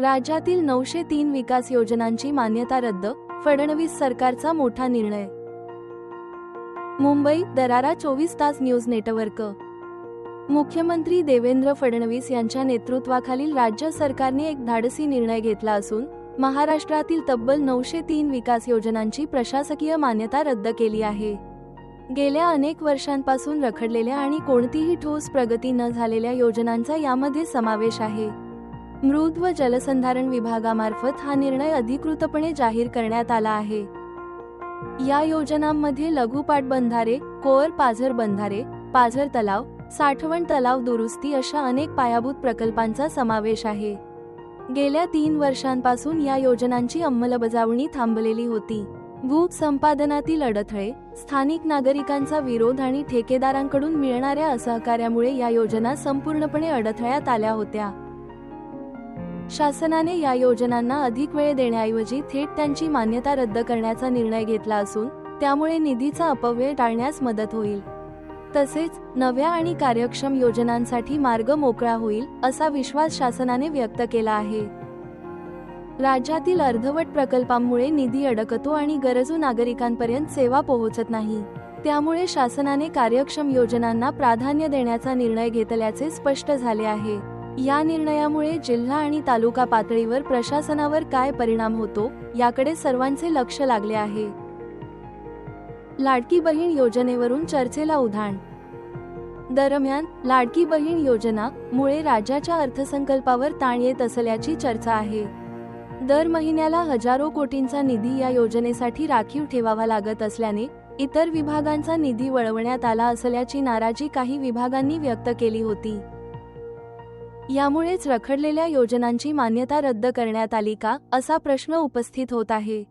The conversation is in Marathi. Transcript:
राज्यातील नऊशे तीन विकास योजनांची मान्यता रद्द फडणवीस सरकारचा मोठा निर्णय. मुंबई दरारा चोवीस तास न्यूज नेटवर्क. मुख्यमंत्री देवेंद्र फडणवीस यांच्या नेतृत्वाखालील राज्य सरकारने एक धाडसी निर्णय घेतला असून महाराष्ट्रातील तब्बल नऊशे तीन विकास योजनांची प्रशासकीय मान्यता रद्द केली आहे. गेल्या अनेक वर्षांपासून रखडलेल्या आणि कोणतीही ठोस प्रगती न झालेल्या योजनांचा यामध्ये समावेश आहे. मृद व जलसंधारण विभागामार्फत हा निर्णय अधिकृतपणे जाहीर करण्यात आला आहे. या योजनांमध्ये लघु पाटबंधारे कोअर पाझर बंधारे पाझर तलाव साठवण तलाव दुरुस्ती अशा अनेक पायाभूत प्रकल्पांचा समावेश आहे. गेल्या तीन वर्षांपासून या योजनांची अंमलबजावणी थांबलेली होती. भू संपादनातील अडथळे स्थानिक नागरिकांचा विरोध आणि ठेकेदारांकडून मिळणाऱ्या असहकार्यामुळे या योजना संपूर्णपणे अडथळ्यात आल्या होत्या. शासनाने या योजनांना अधिक वेळ देण्याऐवजी थेट त्यांची मान्यता रद्द करण्याचा निर्णय घेतला असून त्यामुळे निधीचा अपव्यय टाळण्यास मदत होईल. तसेच नव्या आणि कार्यक्षम योजनांसाठी मार्ग मोकळा होईल असा विश्वास शासनाने व्यक्त केला आहे. राज्यातील अर्धवट प्रकल्पांमुळे निधी अडकतो आणि गरजू नागरिकांपर्यंत सेवा पोहोचत नाही. त्यामुळे शासनाने कार्यक्षम योजनांना प्राधान्य देण्याचा निर्णय घेतल्याचे स्पष्ट झाले आहे. या निर्णयामुळे जिल्हा आणि तालुका पातळीवर प्रशासनावर काय परिणाम होतो याकडे सर्वांचे लक्ष लागले आहे. लाडकी बहीण योजनेवरून चर्चेला उधाण. दरम्यान लाडकी बहीण योजना मुळे राज्याच्या अर्थसंकल्पावर ताण येत असल्याची चर्चा आहे. दर महिन्याला हजारो कोटींचा निधी या योजनेसाठी राखीव ठेवावा लागत असल्याने इतर विभागांचा निधी वळवण्यात आला असल्याची नाराजी काही विभागांनी व्यक्त केली होती. यामुळेच रखडलेल्या योजनांची मान्यता रद्द करण्यात आली का असा प्रश्न उपस्थित होत आहे.